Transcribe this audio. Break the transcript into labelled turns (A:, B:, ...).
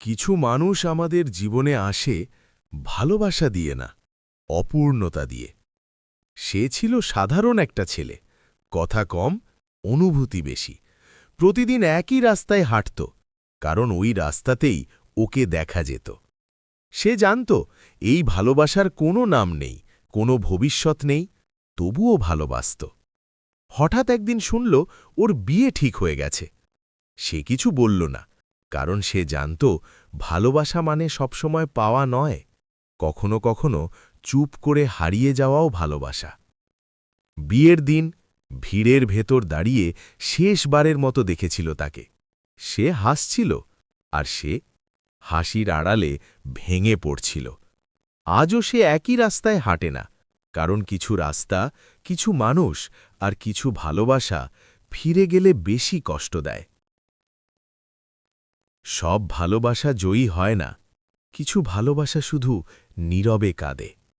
A: কিছু মানুষ আমাদের জীবনে আসে ভালোবাসা দিয়ে না, অপূর্ণতা দিয়ে। সে ছিল সাধারণ একটা ছেলে, কথা কম, অনুভূতি বেশি। প্রতিদিন একই রাস্তায় হাঁটত, কারণ ওই রাস্তাতেই ওকে দেখা যেত। সে জানত, এই ভালোবাসার কোনো নাম নেই, কোনো ভবিষ্যৎ নেই, তবুও ভালোবাসত। হঠাৎ একদিন শুনল, ওর বিয়ে ঠিক হয়ে গেছে। সে কিছু বলল না। কারণ সে জানত ভালোবাসা মানে সবসময় পাওয়া নয়, কখনো কখনো চুপ করে হারিয়ে যাওয়াও ভালোবাসা। বিয়ের দিন ভিড়ের ভেতর দাঁড়িয়ে শেষবারের মতো দেখেছিল তাকে। সে হাসছিল আর সে হাসির আড়ালে ভেঙে পড়ছিল। আজও সে একই রাস্তায় হাঁটে না, কারণ কিছু রাস্তা, কিছু মানুষ আর কিছু ভালোবাসা ফিরে গেলে বেশি কষ্ট দেয়। সব ভালোবাসা জয়ী হয় না। কিছু ভালোবাসা শুধু নীরবে কাঁদে।